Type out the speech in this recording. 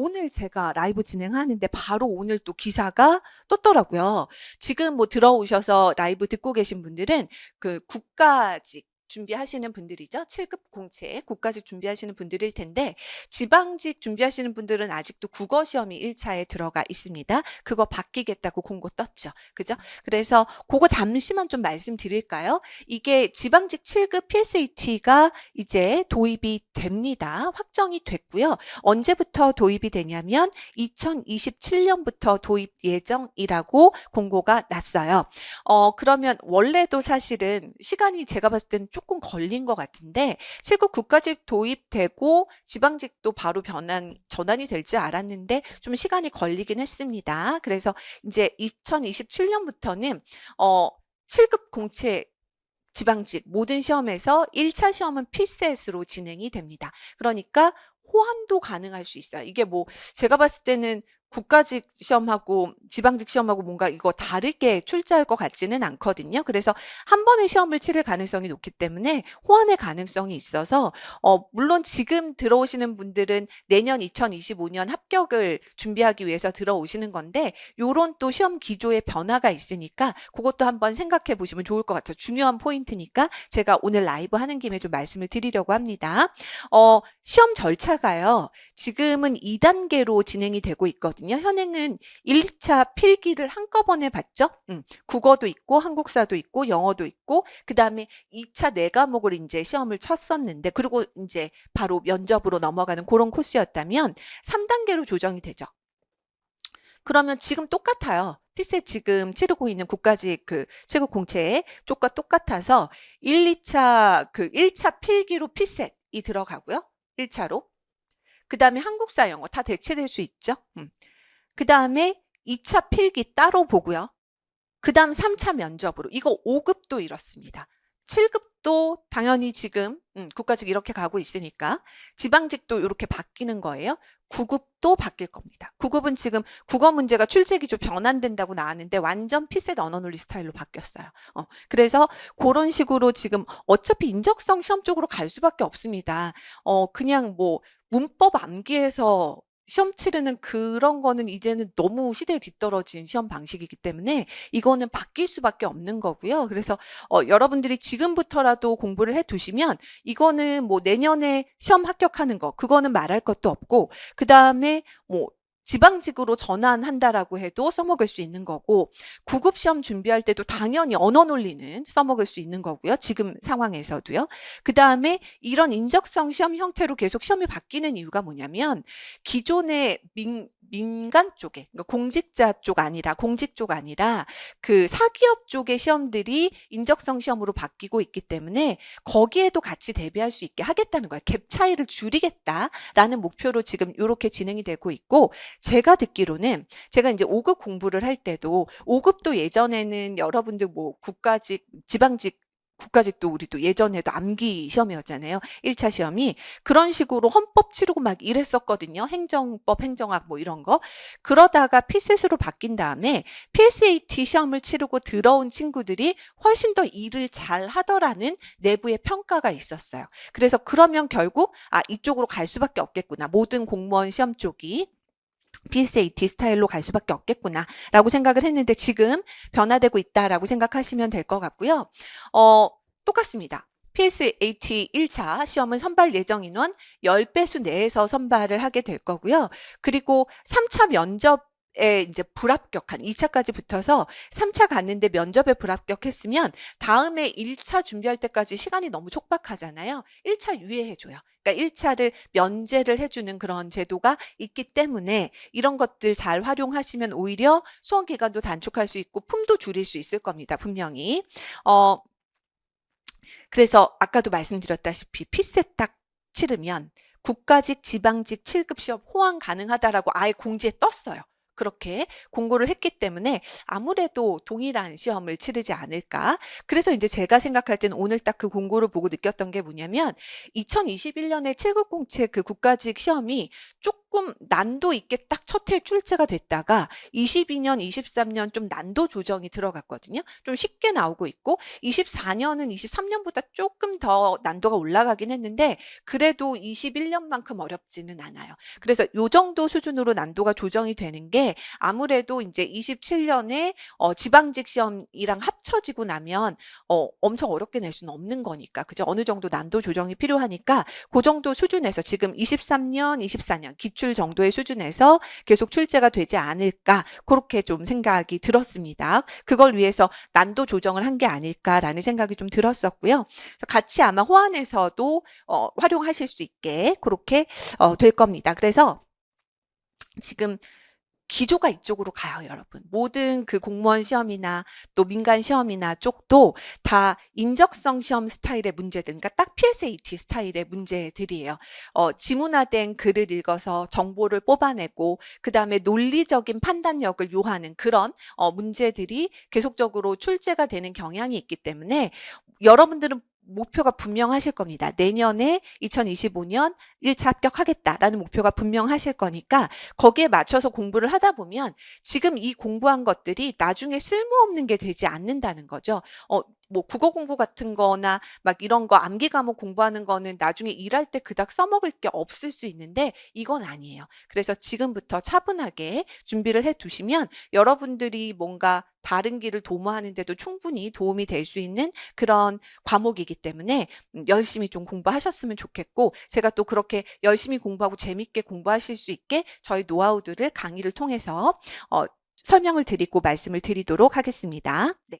오늘 제가 라이브 진행하는데 바로 오늘 또 기사가 떴더라고요. 지금 뭐 들어오셔서 라이브 듣고 계신 분들은 그 국가직 준비하시는 분들이죠. 7급 공채 국가직 준비하시는 분들일 텐데 지방직 준비하시는 분들은 아직도 국어 시험이 1차에 들어가 있습니다. 그거 바뀌겠다고 공고 떴죠. 그죠? 그래서 그거 잠시만 좀 말씀드릴까요? 이게 지방직 7급 PSAT가 이제 도입이 됩니다. 확정이 됐고요. 언제부터 도입이 되냐면 2027년부터 도입 예정이라고 공고가 났어요. 어, 그러면 원래도 사실은 시간이 제가 봤을 때는 조금 걸린 것 같은데 실급 국가직 도입되고 지방직도 바로 변환, 전환이 될 줄 알았는데 좀 시간이 걸리긴 했습니다. 그래서 이제 2027년부터는 어, 7급 공채 지방직 모든 시험에서 1차 시험은 피셋으로 진행이 됩니다. 그러니까 호환도 가능할 수 있어요. 이게 뭐 제가 봤을 때는 국가직 시험하고 지방직 시험하고 뭔가 이거 다르게 출제할 것 같지는 않거든요. 그래서 한 번의 시험을 치를 가능성이 높기 때문에 호환의 가능성이 있어서 어 물론 지금 들어오시는 분들은 내년 2025년 합격을 준비하기 위해서 들어오시는 건데 요런 또 시험 기조의 변화가 있으니까 그것도 한번 생각해 보시면 좋을 것 같아요. 중요한 포인트니까 제가 오늘 라이브 하는 김에 좀 말씀을 드리려고 합니다. 어 시험 절차가요. 지금은 2단계로 진행이 되고 있거든요. 현행은 1, 2차 필기를 한꺼번에 봤죠. 음, 국어도 있고 한국사도 있고 영어도 있고 그다음에 2차 네 과목을 이제 시험을 쳤었는데 그리고 이제 바로 면접으로 넘어가는 그런 코스였다면 3단계로 조정이 되죠. 그러면 지금 똑같아요. 피셋 지금 치르고 있는 국가직 그 체급 공채 쪽과 똑같아서 1, 2차 그 1차 필기로 피셋이 들어가고요. 1차로. 그 다음에 한국사 영어 다 대체될 수 있죠. 음. 그 다음에 2차 필기 따로 보고요. 그 다음 3차 면접으로. 이거 5급도 이렇습니다. 7급도 당연히 지금 음, 국가직 이렇게 가고 있으니까 지방직도 이렇게 바뀌는 거예요. 9급도 바뀔 겁니다. 9급은 지금 국어 문제가 출제 기조 변환된다고 나왔는데 완전 피셋 언어논리 스타일로 바뀌었어요. 어, 그래서 그런 식으로 지금 어차피 인적성 시험 쪽으로 갈 수밖에 없습니다. 어, 그냥 뭐 문법 암기해서 시험 치르는 그런 거는 이제는 너무 시대에 뒤떨어진 시험 방식이기 때문에 이거는 바뀔 수밖에 없는 거고요. 그래서 어, 여러분들이 지금부터라도 공부를 해 두시면 이거는 뭐 내년에 시험 합격하는 거 그거는 말할 것도 없고 그 다음에 뭐 지방직으로 전환한다라고 해도 써먹을 수 있는 거고 구급 시험 준비할 때도 당연히 언어 논리는 써먹을 수 있는 거고요. 지금 상황에서도요. 그 다음에 이런 인적성 시험 형태로 계속 시험이 바뀌는 이유가 뭐냐면 기존의 민, 민간 쪽에 그러니까 공직자 쪽 아니라 공직 쪽 아니라 그 사기업 쪽의 시험들이 인적성 시험으로 바뀌고 있기 때문에 거기에도 같이 대비할 수 있게 하겠다는 거예요. 갭 차이를 줄이겠다라는 목표로 지금 이렇게 진행이 되고 있고 제가 듣기로는 제가 이제 5급 공부를 할 때도 5 급도 예전에는 여러분들 뭐 국가직 지방직 국가직도 우리도 예전에도 암기 시험이었잖아요. 1 차 시험이. 그런 식으로 헌법 치르고 막 이랬었거든요. 행정법, 행정학 뭐 이런 거. 그러다가 피셋으로 바뀐 다음에 PSAT 시험을 치르고 들어온 친구들이 훨씬 더 일을 잘 하더라는 내부의 평가가 있었어요. 그래서 그러면 결국 아, 이쪽으로 갈 수밖에 없겠구나. 모든 공무원 시험 쪽이. PSAT 스타일로 갈 수밖에 없겠구나 라고 생각을 했는데 지금 변화되고 있다라고 생각하시면 될 것 같고요. 어, 똑같습니다. PSAT 1차 시험은 선발 예정 인원 10배수 내에서 선발을 하게 될 거고요. 그리고 3차 면접 에 이제 불합격한 2차까지 붙어서 3차 갔는데 면접에 불합격했으면 다음에 1차 준비할 때까지 시간이 너무 촉박하잖아요. 1차 유예해 줘요. 그러니까 1차를 면제를 해 주는 그런 제도가 있기 때문에 이런 것들 잘 활용하시면 오히려 수험 기간도 단축할 수 있고 품도 줄일 수 있을 겁니다. 분명히. 어, 그래서 아까도 말씀드렸다시피 피셋 딱 치르면 국가직, 지방직 7급 시험 호환 가능하다라고 아예 공지에 떴어요. 그렇게 공고를 했기 때문에 아무래도 동일한 시험을 치르지 않을까. 그래서 이제 제가 생각할 때는 오늘 딱 그 공고를 보고 느꼈던 게 뭐냐면 2021년에 7급 공채 그 국가직 시험이 조금 조금 난도 있게 딱 첫 해 출제가 됐다가 22년, 23년 좀 난도 조정이 들어갔거든요. 좀 쉽게 나오고 있고 24년은 23년보다 조금 더 난도가 올라가긴 했는데 그래도 21년만큼 어렵지는 않아요. 그래서 요 정도 수준으로 난도가 조정이 되는 게 아무래도 이제 27년에 어, 지방직 시험이랑 합쳐지고 나면 어, 엄청 어렵게 낼 수는 없는 거니까 그죠? 어느 정도 난도 조정이 필요하니까 그 정도 수준에서 지금 23년, 24년 기출 정도의 수준에서 계속 출제가 되지 않을까 그렇게 좀 생각이 들었습니다. 그걸 위해서 난도 조정을 한 게 아닐까라는 생각이 좀 들었었고요. 같이 아마 호안에서도 어, 활용하실 수 있게 그렇게 어, 될 겁니다. 그래서 지금 기조가 이쪽으로 가요, 여러분. 모든 그 공무원 시험이나 또 민간 시험이나 쪽도 다 인적성 시험 스타일의 문제들, 그러니까 딱 PSAT 스타일의 문제들이에요. 어, 지문화된 글을 읽어서 정보를 뽑아내고, 그 다음에 논리적인 판단력을 요하는 그런 어, 문제들이 계속적으로 출제가 되는 경향이 있기 때문에 여러분들은 목표가 분명하실 겁니다. 내년에 2025년 1차 합격하겠다라는 목표가 분명하실 거니까 거기에 맞춰서 공부를 하다 보면 지금 이 공부한 것들이 나중에 쓸모없는 게 되지 않는다는 거죠. 어, 뭐 국어 공부 같은 거나 막 이런 거 암기 과목 공부하는 거는 나중에 일할 때 그닥 써먹을 게 없을 수 있는데 이건 아니에요. 그래서 지금부터 차분하게 준비를 해 두시면 여러분들이 뭔가 다른 길을 도모하는데도 충분히 도움이 될 수 있는 그런 과목이기 때문에 음, 열심히 좀 공부하셨으면 좋겠고 제가 또 그렇게 열심히 공부하고 재밌게 공부하실 수 있게 저희 노하우들을 강의를 통해서 어, 설명을 드리고 말씀을 드리도록 하겠습니다. 네.